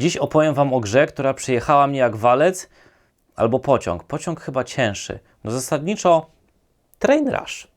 Dziś opowiem Wam o grze, która przyjechała mnie jak walec albo pociąg. Pociąg chyba cięższy. No zasadniczo Train Rush.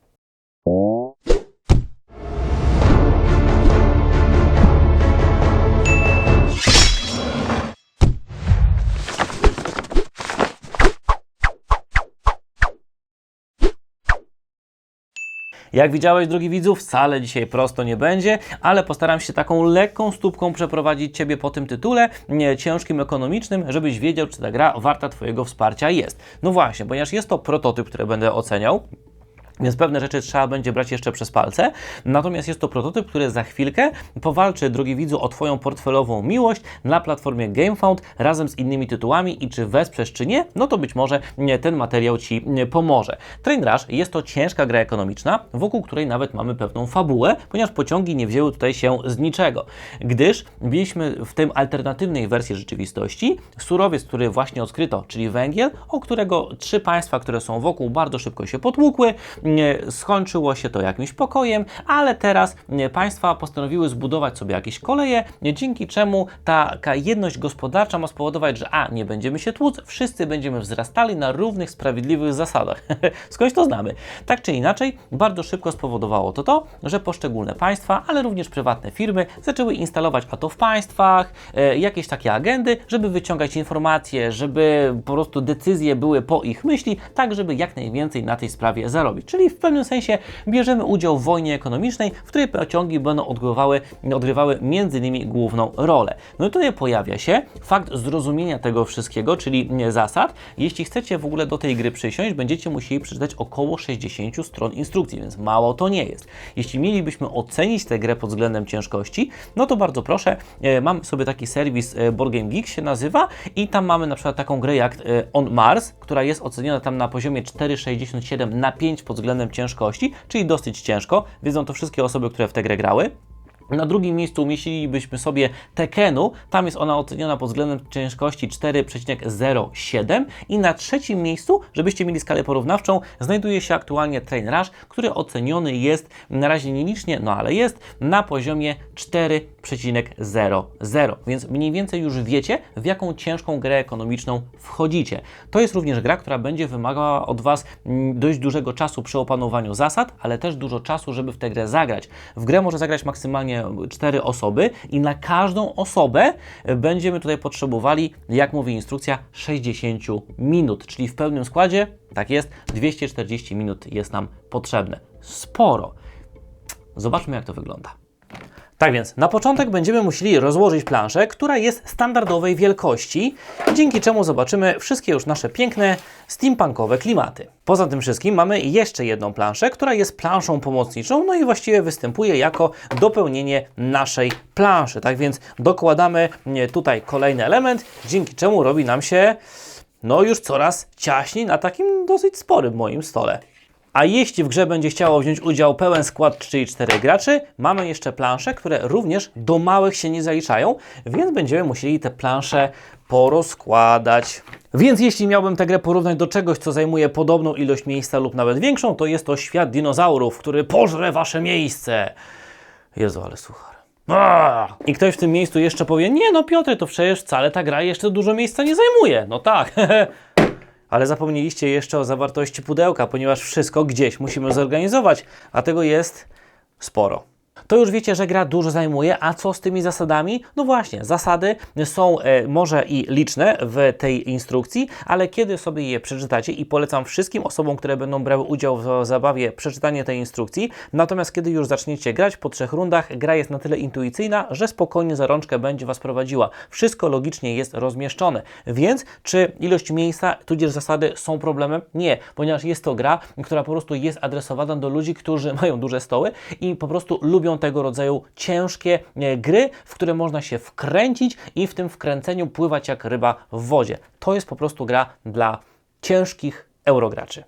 Jak widziałeś, drogi widzu, wcale dzisiaj prosto nie będzie, ale postaram się taką lekką stópką przeprowadzić Ciebie po tym tytule, nie, ciężkim, ekonomicznym, żebyś wiedział, czy ta gra warta Twojego wsparcia jest. No właśnie, ponieważ jest to prototyp, który będę oceniał, więc pewne rzeczy trzeba będzie brać jeszcze przez palce. Natomiast jest to prototyp, który za chwilkę powalczy, drogi widzu, o Twoją portfelową miłość na platformie GameFound razem z innymi tytułami i czy wesprzesz, czy nie, no to być może ten materiał Ci pomoże. Train Rush jest to ciężka gra ekonomiczna, wokół której nawet mamy pewną fabułę, ponieważ pociągi nie wzięły tutaj się z niczego. Gdyż mieliśmy w tym alternatywnej wersji rzeczywistości surowiec, który właśnie odkryto, czyli węgiel, o którego trzy państwa, które są wokół, bardzo szybko się potłukły, skończyło się to jakimś pokojem, ale teraz nie, państwa postanowiły zbudować sobie jakieś koleje, dzięki czemu taka jedność gospodarcza ma spowodować, że a, nie będziemy się tłuc, wszyscy będziemy wzrastali na równych, sprawiedliwych zasadach. Skądś to znamy. Tak czy inaczej, bardzo szybko spowodowało to to, że poszczególne państwa, ale również prywatne firmy zaczęły instalować a to w państwach e, jakieś takie agendy, żeby wyciągać informacje, żeby po prostu decyzje były po ich myśli, tak żeby jak najwięcej na tej sprawie zarobić. Czyli w pewnym sensie bierzemy udział w wojnie ekonomicznej, w której pociągi będą odgrywały, odgrywały innymi główną rolę. No i tutaj pojawia się fakt zrozumienia tego wszystkiego, czyli zasad. Jeśli chcecie w ogóle do tej gry przysiąść, będziecie musieli przeczytać około 60 stron instrukcji, więc mało to nie jest. Jeśli mielibyśmy ocenić tę grę pod względem ciężkości, no to bardzo proszę, e, mamy sobie taki serwis e, Board Game Geek się nazywa i tam mamy na przykład taką grę jak e, On Mars, która jest oceniona tam na poziomie 4,67 na 5 pod względem ciężkości, czyli dosyć ciężko. Wiedzą to wszystkie osoby, które w tę grę grały. Na drugim miejscu umieścilibyśmy sobie Tekenu, tam jest ona oceniona pod względem ciężkości 4,07 i na trzecim miejscu, żebyście mieli skalę porównawczą, znajduje się aktualnie Train Rush, który oceniony jest na razie nielicznie, no ale jest na poziomie 4,00, więc mniej więcej już wiecie, w jaką ciężką grę ekonomiczną wchodzicie. To jest również gra, która będzie wymagała od Was mm, dość dużego czasu przy opanowaniu zasad, ale też dużo czasu, żeby w tę grę zagrać. W grę może zagrać maksymalnie 4 osoby i na każdą osobę będziemy tutaj potrzebowali, jak mówi instrukcja, 60 minut, czyli w pełnym składzie, tak jest, 240 minut jest nam potrzebne. Sporo. Zobaczmy, jak to wygląda. Tak więc, na początek będziemy musieli rozłożyć planszę, która jest standardowej wielkości, dzięki czemu zobaczymy wszystkie już nasze piękne steampunkowe klimaty. Poza tym wszystkim mamy jeszcze jedną planszę, która jest planszą pomocniczą, no i właściwie występuje jako dopełnienie naszej planszy. Tak więc dokładamy e, tutaj kolejny element, dzięki czemu robi nam się no już coraz ciaśniej na takim dosyć sporym moim stole. A jeśli w grze będzie chciało wziąć udział pełen skład 3 i 4 graczy, mamy jeszcze plansze, które również do małych się nie zaliczają, więc będziemy musieli te plansze porozkładać. Więc jeśli miałbym tę grę porównać do czegoś, co zajmuje podobną ilość miejsca lub nawet większą, to jest to świat dinozaurów, który pożre wasze miejsce. Jezu, ale suchar. Aaaa! I ktoś w tym miejscu jeszcze powie, nie no Piotr, to przecież wcale ta gra jeszcze dużo miejsca nie zajmuje. No tak, ale zapomnieliście jeszcze o zawartości pudełka, ponieważ wszystko gdzieś musimy zorganizować, a tego jest sporo. To już wiecie, że gra dużo zajmuje, a co z tymi zasadami? No właśnie, zasady są e, może i liczne w tej instrukcji, ale kiedy sobie je przeczytacie i polecam wszystkim osobom, które będą brały udział w zabawie przeczytanie tej instrukcji, natomiast kiedy już zaczniecie grać po trzech rundach, gra jest na tyle intuicyjna, że spokojnie za rączkę będzie Was prowadziła. Wszystko logicznie jest rozmieszczone, więc czy ilość miejsca, tudzież zasady są problemem? Nie, ponieważ jest to gra, która po prostu jest adresowana do ludzi, którzy mają duże stoły i po prostu lubią tego rodzaju ciężkie e, gry, w które można się wkręcić i w tym wkręceniu pływać jak ryba w wodzie. To jest po prostu gra dla ciężkich eurograczy.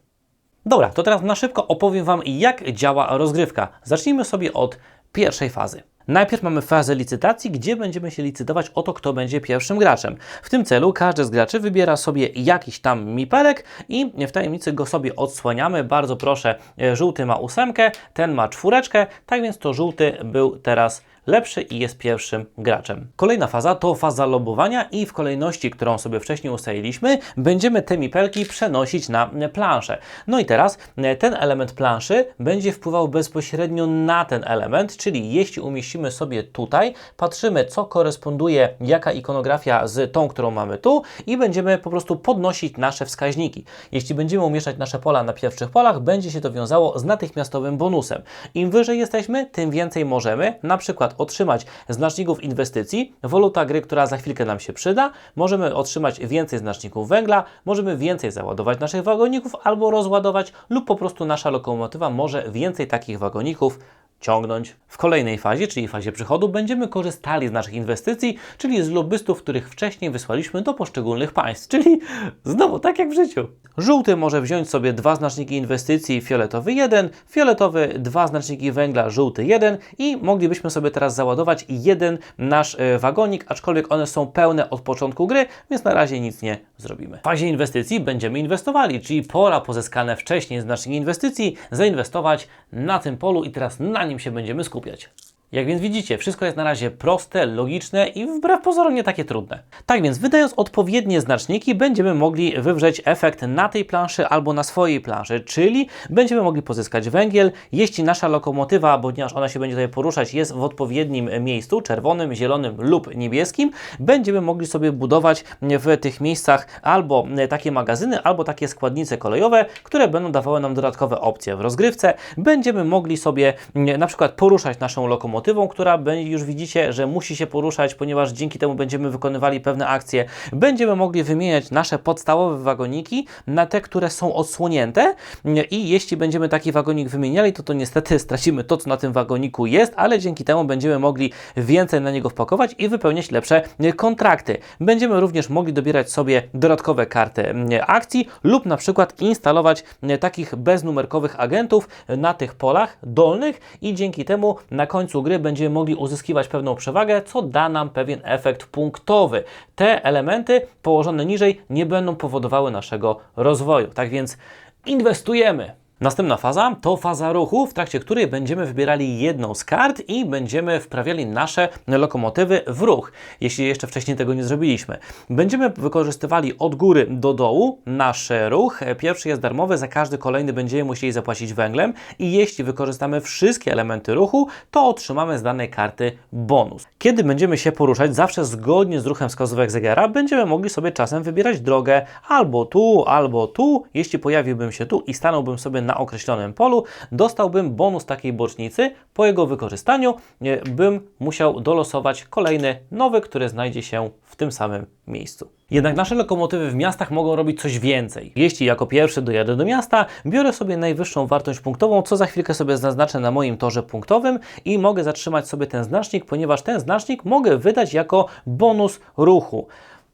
Dobra, to teraz na szybko opowiem Wam, jak działa rozgrywka. Zacznijmy sobie od pierwszej fazy. Najpierw mamy fazę licytacji, gdzie będziemy się licytować o to, kto będzie pierwszym graczem. W tym celu każdy z graczy wybiera sobie jakiś tam mipelek i w tajemnicy go sobie odsłaniamy. Bardzo proszę, e, żółty ma ósemkę, ten ma czwóreczkę, tak więc to żółty był teraz lepszy i jest pierwszym graczem. Kolejna faza to faza lobowania i w kolejności, którą sobie wcześniej ustaliliśmy, będziemy te mipelki przenosić na planszę. No i teraz e, ten element planszy będzie wpływał bezpośrednio na ten element, czyli jeśli umieścimy sobie tutaj, patrzymy co koresponduje, jaka ikonografia z tą, którą mamy tu i będziemy po prostu podnosić nasze wskaźniki. Jeśli będziemy umieszczać nasze pola na pierwszych polach, będzie się to wiązało z natychmiastowym bonusem. Im wyżej jesteśmy, tym więcej możemy na przykład otrzymać znaczników inwestycji, waluta gry, która za chwilkę nam się przyda, możemy otrzymać więcej znaczników węgla, możemy więcej załadować naszych wagoników albo rozładować lub po prostu nasza lokomotywa może więcej takich wagoników ciągnąć. W kolejnej fazie, czyli fazie przychodu, będziemy korzystali z naszych inwestycji, czyli z lobbystów, których wcześniej wysłaliśmy do poszczególnych państw, czyli znowu tak jak w życiu. Żółty może wziąć sobie dwa znaczniki inwestycji, fioletowy jeden, fioletowy dwa znaczniki węgla, żółty jeden i moglibyśmy sobie teraz załadować jeden nasz e, wagonik, aczkolwiek one są pełne od początku gry, więc na razie nic nie zrobimy. W fazie inwestycji będziemy inwestowali, czyli pola pozyskane wcześniej znaczniki inwestycji zainwestować na tym polu i teraz na nim się będziemy skupiać. Jak więc widzicie, wszystko jest na razie proste, logiczne i wbrew pozorom nie takie trudne. Tak więc, wydając odpowiednie znaczniki, będziemy mogli wywrzeć efekt na tej planszy albo na swojej planszy, czyli będziemy mogli pozyskać węgiel, jeśli nasza lokomotywa, ponieważ ona się będzie tutaj poruszać, jest w odpowiednim miejscu, czerwonym, zielonym lub niebieskim, będziemy mogli sobie budować w tych miejscach albo takie magazyny, albo takie składnice kolejowe, które będą dawały nam dodatkowe opcje w rozgrywce. Będziemy mogli sobie na przykład poruszać naszą lokomotywę motywą, która już widzicie, że musi się poruszać, ponieważ dzięki temu będziemy wykonywali pewne akcje. Będziemy mogli wymieniać nasze podstawowe wagoniki na te, które są odsłonięte i jeśli będziemy taki wagonik wymieniali, to to niestety stracimy to, co na tym wagoniku jest, ale dzięki temu będziemy mogli więcej na niego wpakować i wypełniać lepsze kontrakty. Będziemy również mogli dobierać sobie dodatkowe karty akcji lub na przykład instalować takich beznumerkowych agentów na tych polach dolnych i dzięki temu na końcu gry będziemy mogli uzyskiwać pewną przewagę, co da nam pewien efekt punktowy. Te elementy położone niżej nie będą powodowały naszego rozwoju. Tak więc inwestujemy. Następna faza to faza ruchu, w trakcie której będziemy wybierali jedną z kart i będziemy wprawiali nasze lokomotywy w ruch, jeśli jeszcze wcześniej tego nie zrobiliśmy. Będziemy wykorzystywali od góry do dołu nasz ruch. Pierwszy jest darmowy, za każdy kolejny będziemy musieli zapłacić węglem i jeśli wykorzystamy wszystkie elementy ruchu, to otrzymamy z danej karty bonus. Kiedy będziemy się poruszać, zawsze zgodnie z ruchem wskazówek zegara, będziemy mogli sobie czasem wybierać drogę albo tu, albo tu. Jeśli pojawiłbym się tu i stanąłbym sobie na określonym polu, dostałbym bonus takiej bocznicy. Po jego wykorzystaniu e, bym musiał dolosować kolejny nowy, który znajdzie się w tym samym miejscu. Jednak nasze lokomotywy w miastach mogą robić coś więcej. Jeśli jako pierwszy dojadę do miasta, biorę sobie najwyższą wartość punktową, co za chwilkę sobie zaznaczę na moim torze punktowym i mogę zatrzymać sobie ten znacznik, ponieważ ten znacznik mogę wydać jako bonus ruchu.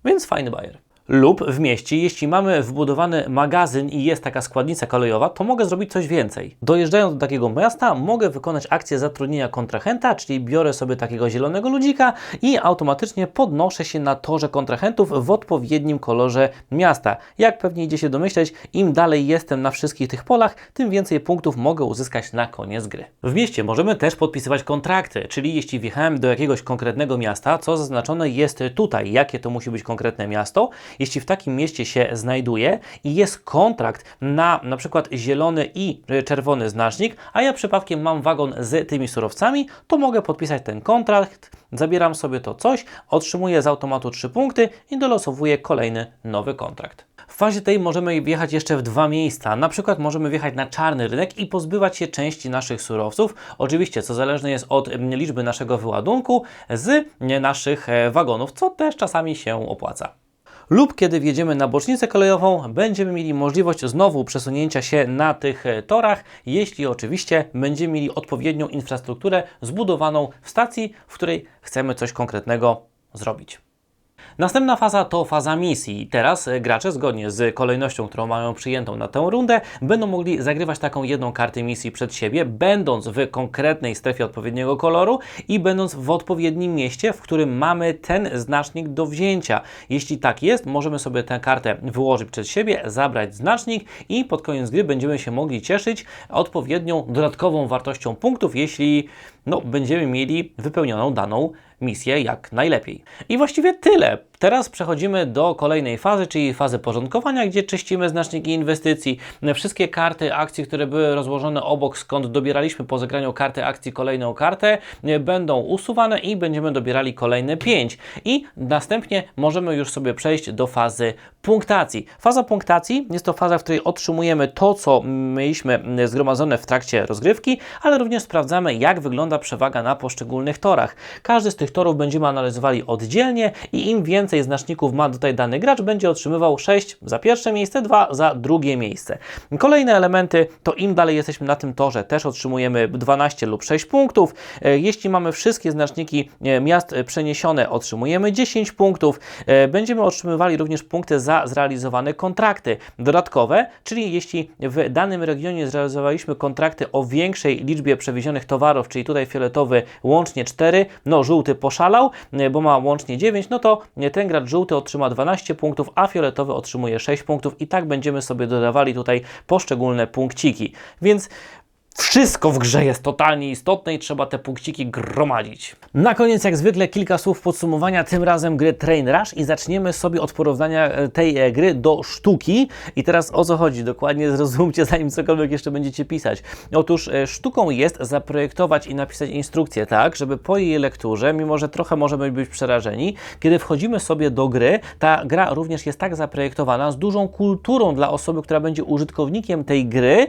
Więc fajny bajer lub w mieście, jeśli mamy wbudowany magazyn i jest taka składnica kolejowa, to mogę zrobić coś więcej. Dojeżdżając do takiego miasta, mogę wykonać akcję zatrudnienia kontrahenta, czyli biorę sobie takiego zielonego ludzika i automatycznie podnoszę się na torze kontrahentów w odpowiednim kolorze miasta. Jak pewnie idzie się domyśleć, im dalej jestem na wszystkich tych polach, tym więcej punktów mogę uzyskać na koniec gry. W mieście możemy też podpisywać kontrakty, czyli jeśli wjechałem do jakiegoś konkretnego miasta, co zaznaczone jest tutaj, jakie to musi być konkretne miasto, jeśli w takim mieście się znajduje i jest kontrakt na na przykład zielony i czerwony znacznik, a ja przypadkiem mam wagon z tymi surowcami, to mogę podpisać ten kontrakt, zabieram sobie to coś, otrzymuję z automatu 3 punkty i dolosowuję kolejny nowy kontrakt. W fazie tej możemy wjechać jeszcze w dwa miejsca. Na przykład możemy wjechać na czarny rynek i pozbywać się części naszych surowców. Oczywiście, co zależne jest od liczby naszego wyładunku z naszych e, wagonów, co też czasami się opłaca lub kiedy wjedziemy na bocznicę kolejową, będziemy mieli możliwość znowu przesunięcia się na tych e, torach, jeśli oczywiście będziemy mieli odpowiednią infrastrukturę zbudowaną w stacji, w której chcemy coś konkretnego zrobić. Następna faza to faza misji. Teraz e, gracze, zgodnie z kolejnością, którą mają przyjętą na tę rundę, będą mogli zagrywać taką jedną kartę misji przed siebie, będąc w konkretnej strefie odpowiedniego koloru i będąc w odpowiednim mieście, w którym mamy ten znacznik do wzięcia. Jeśli tak jest, możemy sobie tę kartę wyłożyć przed siebie, zabrać znacznik i pod koniec gry będziemy się mogli cieszyć odpowiednią dodatkową wartością punktów, jeśli no, będziemy mieli wypełnioną daną misję jak najlepiej. I właściwie tyle. Teraz przechodzimy do kolejnej fazy, czyli fazy porządkowania, gdzie czyścimy znaczniki inwestycji. Wszystkie karty akcji, które były rozłożone obok, skąd dobieraliśmy po zagraniu karty akcji kolejną kartę, będą usuwane i będziemy dobierali kolejne 5. I następnie możemy już sobie przejść do fazy punktacji. Faza punktacji jest to faza, w której otrzymujemy to, co mieliśmy zgromadzone w trakcie rozgrywki, ale również sprawdzamy, jak wygląda przewaga na poszczególnych torach. Każdy z tych torów będziemy analizowali oddzielnie i im więcej znaczników ma tutaj dany gracz, będzie otrzymywał 6 za pierwsze miejsce, 2 za drugie miejsce. Kolejne elementy to im dalej jesteśmy na tym torze, też otrzymujemy 12 lub 6 punktów. E, jeśli mamy wszystkie znaczniki e, miast przeniesione, otrzymujemy 10 punktów. E, będziemy otrzymywali również punkty za zrealizowane kontrakty dodatkowe, czyli jeśli w danym regionie zrealizowaliśmy kontrakty o większej liczbie przewiezionych towarów, czyli tutaj fioletowy łącznie 4, no żółty poszalał, e, bo ma łącznie 9, no to e, gracz żółty otrzyma 12 punktów, a fioletowy otrzymuje 6 punktów i tak będziemy sobie dodawali tutaj poszczególne punkciki. Więc wszystko w grze jest totalnie istotne i trzeba te punkciki gromadzić. Na koniec, jak zwykle, kilka słów podsumowania, tym razem gry Train Rush i zaczniemy sobie od porównania e, tej e, gry do sztuki. I teraz o co chodzi? Dokładnie zrozumcie, zanim cokolwiek jeszcze będziecie pisać. Otóż e, sztuką jest zaprojektować i napisać instrukcję tak, żeby po jej lekturze, mimo że trochę możemy być przerażeni, kiedy wchodzimy sobie do gry, ta gra również jest tak zaprojektowana z dużą kulturą dla osoby, która będzie użytkownikiem tej gry,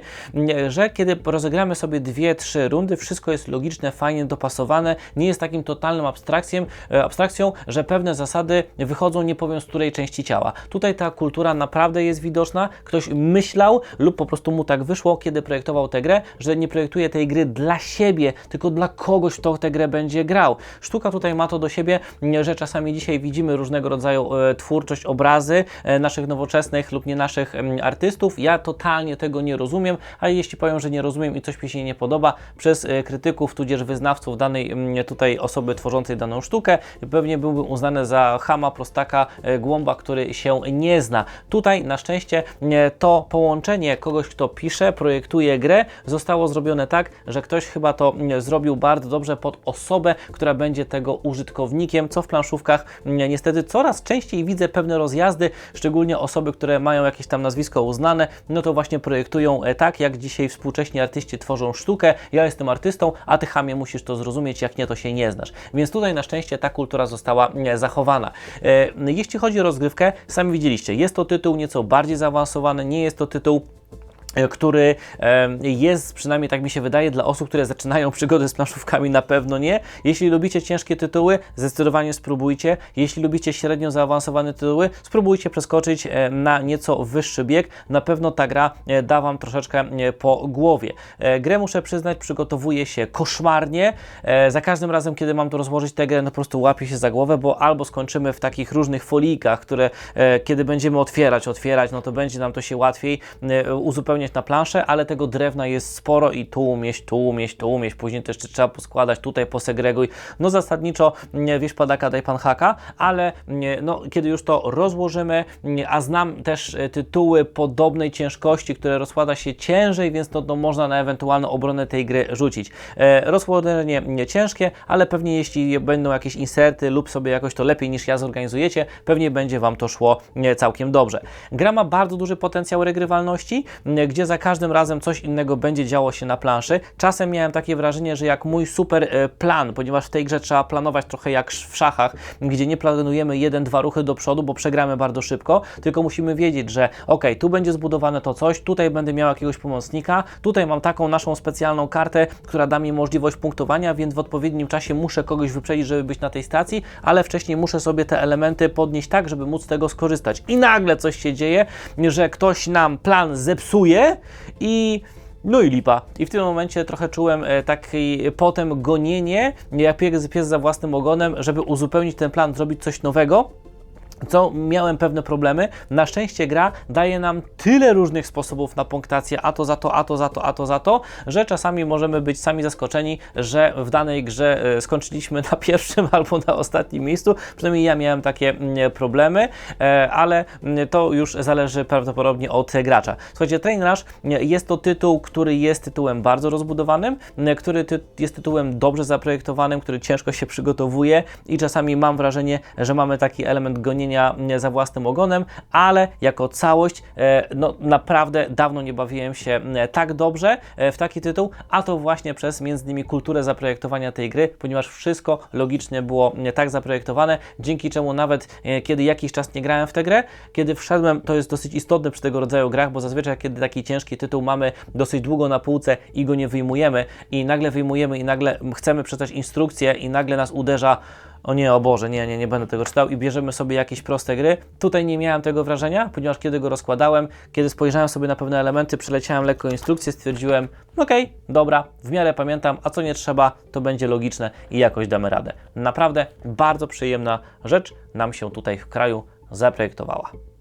że kiedy rozegramy rozegramy sobie dwie, trzy rundy, wszystko jest logiczne, fajnie dopasowane, nie jest takim totalnym abstrakcją, e, abstrakcją, że pewne zasady wychodzą nie powiem z której części ciała. Tutaj ta kultura naprawdę jest widoczna, ktoś myślał lub po prostu mu tak wyszło, kiedy projektował tę grę, że nie projektuje tej gry dla siebie, tylko dla kogoś, kto tę grę będzie grał. Sztuka tutaj ma to do siebie, że czasami dzisiaj widzimy różnego rodzaju e, twórczość, obrazy e, naszych nowoczesnych lub nie naszych artystów. Ja totalnie tego nie rozumiem, ale jeśli powiem, że nie rozumiem i coś mi się nie podoba przez e, krytyków, tudzież wyznawców danej mm, tutaj osoby tworzącej daną sztukę, pewnie byłby uznany za chama, prostaka, e, głąba, który się nie zna. Tutaj na szczęście e, to połączenie kogoś, kto pisze, projektuje grę, zostało zrobione tak, że ktoś chyba to mm, zrobił bardzo dobrze pod osobę, która będzie tego użytkownikiem, co w planszówkach mm, niestety coraz częściej widzę pewne rozjazdy, szczególnie osoby, które mają jakieś tam nazwisko uznane, no to właśnie projektują tak, jak dzisiaj współcześni artyści tworzą sztukę, ja jestem artystą, a ty chamie musisz to zrozumieć, jak nie to się nie znasz. Więc tutaj na szczęście ta kultura została e, zachowana. E, jeśli chodzi o rozgrywkę, sami widzieliście, jest to tytuł nieco bardziej zaawansowany, nie jest to tytuł który jest, przynajmniej tak mi się wydaje, dla osób, które zaczynają przygodę z planszówkami, na pewno nie. Jeśli lubicie ciężkie tytuły, zdecydowanie spróbujcie. Jeśli lubicie średnio zaawansowane tytuły, spróbujcie przeskoczyć e, na nieco wyższy bieg. Na pewno ta gra e, da Wam troszeczkę po głowie. Grę muszę przyznać, przygotowuje się koszmarnie. Za każdym razem, kiedy mam to rozłożyć tę grę, no po prostu łapię się za głowę, bo albo skończymy w takich różnych folijkach, które kiedy będziemy otwierać, otwierać, no to będzie nam to się łatwiej na planszę, ale tego drewna jest sporo i tu umieść, tu umieść, tu umieść, później jeszcze trzeba poskładać, tutaj posegreguj. No zasadniczo wieś padaka, daj pan haka, ale no, kiedy już to rozłożymy, a znam też e, tytuły podobnej ciężkości, które rozkłada się ciężej, więc to, to można na ewentualną obronę tej gry rzucić. E, nie ciężkie, ale pewnie jeśli będą jakieś inserty lub sobie jakoś to lepiej niż ja zorganizujecie, pewnie będzie Wam to szło całkiem dobrze. Gra ma bardzo duży potencjał regrywalności, gdzie za każdym razem coś innego będzie działo się na planszy. Czasem miałem takie wrażenie, że jak mój super e, plan, ponieważ w tej grze trzeba planować trochę jak w szachach, gdzie nie planujemy jeden, dwa ruchy do przodu, bo przegramy bardzo szybko, tylko musimy wiedzieć, że ok, tu będzie zbudowane to coś, tutaj będę miał jakiegoś pomocnika, tutaj mam taką naszą specjalną kartę, która da mi możliwość punktowania, więc w odpowiednim czasie muszę kogoś wyprzedzić, żeby być na tej stacji, ale wcześniej muszę sobie te elementy podnieść tak, żeby móc z tego skorzystać. I nagle coś się dzieje, że ktoś nam plan zepsuje, i no i lipa. I w tym momencie trochę czułem e, taki potem gonienie, jak pies, pies za własnym ogonem, żeby uzupełnić ten plan, zrobić coś nowego. Co miałem pewne problemy. Na szczęście gra daje nam tyle różnych sposobów na punktację, a to za to, a to za to, a to za to, że czasami możemy być sami zaskoczeni, że w danej grze e, skończyliśmy na pierwszym albo na ostatnim miejscu. Przynajmniej ja miałem takie mm, problemy, e, ale mm, to już zależy prawdopodobnie od gracza. Słuchajcie, Train Rush e, jest to tytuł, który jest tytułem bardzo rozbudowanym, który ty jest tytułem dobrze zaprojektowanym, który ciężko się przygotowuje i czasami mam wrażenie, że mamy taki element gonienia m, za własnym ogonem, ale jako całość, e, no naprawdę dawno nie bawiłem się m, tak dobrze e, w taki tytuł, a to właśnie przez między innymi kulturę zaprojektowania tej gry, ponieważ wszystko logicznie było m, tak zaprojektowane, dzięki czemu nawet e, kiedy jakiś czas nie grałem w tę grę, kiedy wszedłem, to jest dosyć istotne przy tego rodzaju grach, bo zazwyczaj kiedy taki ciężki tytuł mamy dosyć długo na półce i go nie wyjmujemy i nagle wyjmujemy i nagle chcemy przeczytać instrukcję i nagle nas uderza o nie, o Boże, nie, nie, nie będę tego czytał i bierzemy sobie jakieś proste gry. Tutaj nie miałem tego wrażenia, ponieważ kiedy go rozkładałem, kiedy spojrzałem sobie na pewne elementy, przeleciałem lekko instrukcję, stwierdziłem, okej, dobra, w miarę pamiętam, a co nie trzeba, to będzie logiczne i jakoś damy radę. Naprawdę bardzo przyjemna rzecz nam się tutaj w kraju zaprojektowała.